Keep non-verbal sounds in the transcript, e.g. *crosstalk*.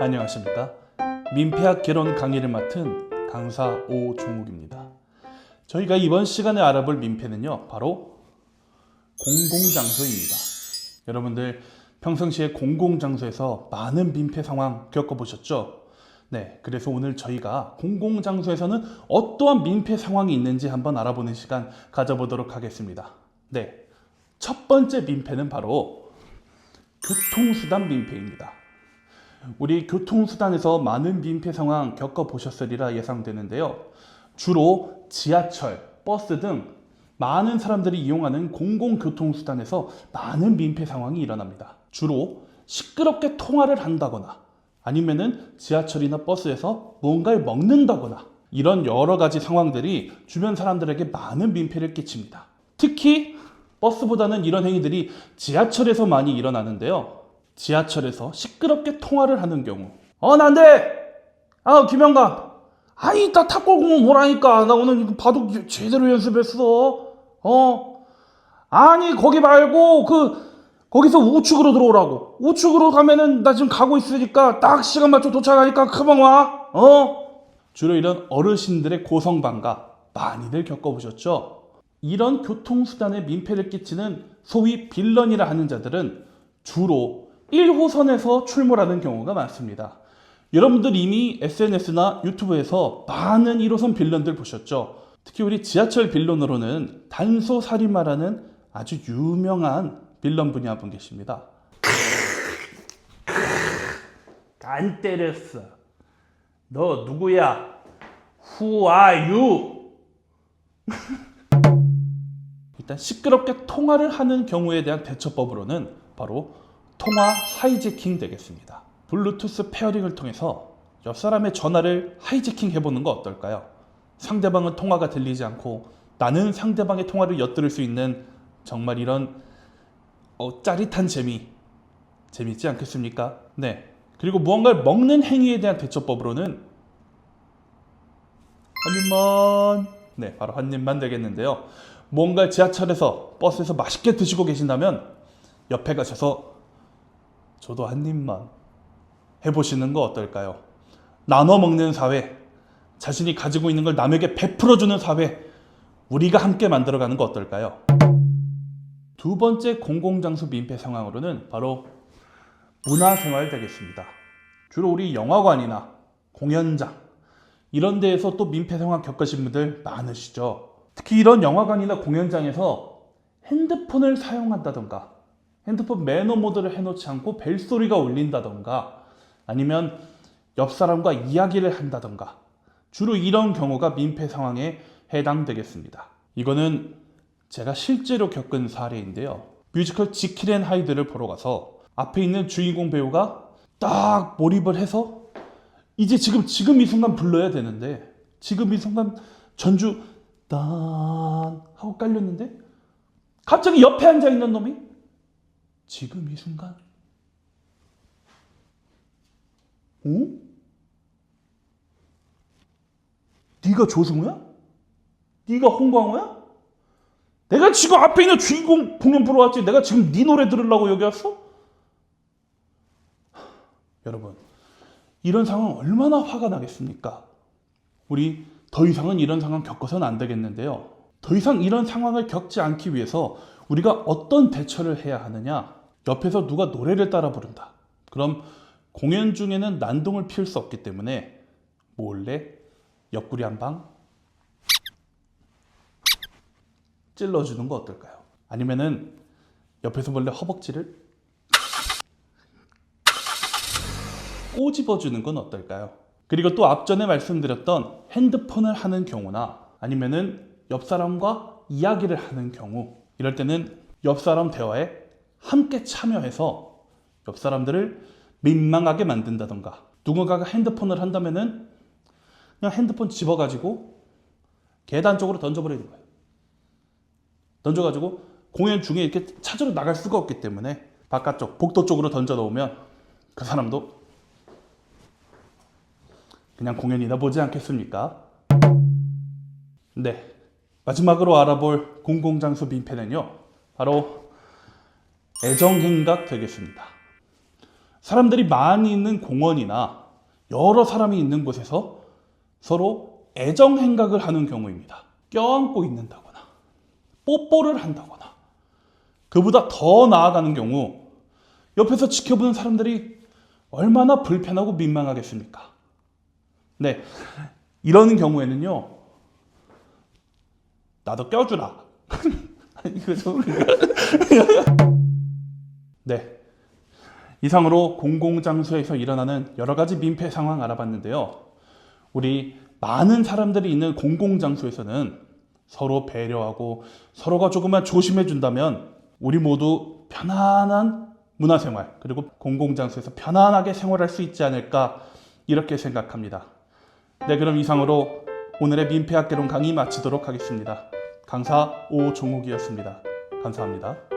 안녕하십니까? 민폐학 개론 강의를 맡은 강사 오종욱입니다. 저희가 이번 시간에 알아볼 민폐는요 바로 공공장소입니다. 여러분들 평상시에 공공장소에서 많은 민폐 상황 겪어보셨죠? 네 그래서 오늘 저희가 공공장소에서는 어떠한 민폐 상황이 있는지 한번 알아보는 시간 가져보도록 하겠습니다. 네 첫 번째 민폐는 바로 교통수단 민폐입니다 우리 교통수단에서 많은 민폐 상황 겪어보셨으리라 예상되는데요. 주로 지하철, 버스 등 많은 사람들이 이용하는 공공교통수단에서 많은 민폐 상황이 일어납니다. 주로 시끄럽게 통화를 한다거나 아니면은 지하철이나 버스에서 뭔가를 먹는다거나 이런 여러 가지 상황들이 주변 사람들에게 많은 민폐를 끼칩니다. 특히 버스보다는 이런 행위들이 지하철에서 많이 일어나는데요. 지하철에서 시끄럽게 통화를 하는 경우. 어, 난 돼! 아, 김영감. 아니, 이따 탁골공원 뭐라니까. 나 오늘 바둑 제대로 연습했어. 어? 아니, 거기 말고, 그, 거기서 우측으로 들어오라고. 우측으로 가면은 나 지금 가고 있으니까 딱 시간 맞춰 도착하니까 금방 와. 어? 주로 이런 어르신들의 고성방가 많이들 겪어보셨죠? 이런 교통수단에 민폐를 끼치는 소위 빌런이라 하는 자들은 주로 1호선에서 출몰하는 경우가 많습니다. 여러분들 이미 SNS나 유튜브에서 많은 1호선 빌런들 보셨죠? 특히 우리 지하철 빌런으로는 단소 살인마라는 아주 유명한 빌런 분이 한 분 계십니다. 안 때렸어. 너 누구야? Who are you? *laughs* 일단 시끄럽게 통화를 하는 경우에 대한 대처법으로는 바로 통화 하이제킹 되겠습니다. 블루투스 페어링을 통해서 옆 사람의 전화를 하이제킹 해보는 거 어떨까요? 상대방은 통화가 들리지 않고 나는 상대방의 통화를 엿들을 수 있는 정말 이런 어, 짜릿한 재미 재밌지 않겠습니까? 네. 그리고 무언가를 먹는 행위에 대한 대처법으로는 한 입만 네 바로 한 입만 되겠는데요. 뭔가 지하철에서 버스에서 맛있게 드시고 계신다면 옆에 가셔서 저도 한 입만 해보시는 거 어떨까요? 나눠 먹는 사회, 자신이 가지고 있는 걸 남에게 베풀어주는 사회, 우리가 함께 만들어가는 거 어떨까요? 두 번째 공공장소 민폐 상황으로는 바로 문화생활 되겠습니다. 주로 우리 영화관이나 공연장, 이런 데에서 또 민폐 상황 겪으신 분들 많으시죠? 특히 이런 영화관이나 공연장에서 핸드폰을 사용한다던가 핸드폰 매너 모드를 해놓지 않고 벨소리가 울린다던가 아니면 옆 사람과 이야기를 한다던가 주로 이런 경우가 민폐 상황에 해당되겠습니다. 이거는 제가 실제로 겪은 사례인데요. 뮤지컬 지킬 앤 하이드를 보러 가서 앞에 있는 주인공 배우가 딱 몰입을 해서 이제 지금 지금 이 순간 불러야 되는데 지금 이 순간 전주 딴 하고 깔렸는데 갑자기 옆에 앉아 있는 놈이 지금 이 순간 어? 네가 조승우야? 네가 홍광호야? 내가 지금 앞에 있는 주인공 공연 보러 왔지 내가 지금 네 노래 들으려고 여기 왔어? 여러분 이런 상황 얼마나 화가 나겠습니까? 우리 더 이상은 이런 상황 겪어서는 안 되겠는데요. 더 이상 이런 상황을 겪지 않기 위해서 우리가 어떤 대처를 해야 하느냐? 옆에서 누가 노래를 따라 부른다. 그럼 공연 중에는 난동을 피울 수 없기 때문에 몰래 옆구리 한 방 찔러주는 거 어떨까요? 아니면은 옆에서 몰래 허벅지를 꼬집어주는 건 어떨까요? 그리고 또 앞전에 말씀드렸던 핸드폰을 하는 경우나 아니면은 옆 사람과 이야기를 하는 경우 이럴 때는 옆 사람 대화에 함께 참여해서 옆 사람들을 민망하게 만든다던가 누군가가 핸드폰을 한다면은 그냥 핸드폰 집어가지고 계단 쪽으로 던져버리는 거예요. 던져가지고 공연 중에 이렇게 찾으러 나갈 수가 없기 때문에 바깥쪽 복도 쪽으로 던져 놓으면 그 사람도 그냥 공연이나 보지 않겠습니까? 네. 마지막으로 알아볼 공공장소 민폐는요. 바로 애정행각 되겠습니다. 사람들이 많이 있는 공원이나 여러 사람이 있는 곳에서 서로 애정 행각을 하는 경우입니다. 껴안고 있는다거나 뽀뽀를 한다거나 그보다 더 나아가는 경우 옆에서 지켜보는 사람들이 얼마나 불편하고 민망하겠습니까? 네, 이런 경우에는요, 나도 껴주라. *laughs* 이거 좀 네, 이상으로 공공장소에서 일어나는 여러 가지 민폐 상황 알아봤는데요. 우리 많은 사람들이 있는 공공장소에서는 서로 배려하고 서로가 조금만 조심해 준다면 우리 모두 편안한 문화생활 그리고 공공장소에서 편안하게 생활할 수 있지 않을까 이렇게 생각합니다. 네, 그럼 이상으로 오늘의 민폐학개론 강의 마치도록 하겠습니다. 강사 오종욱이었습니다. 감사합니다.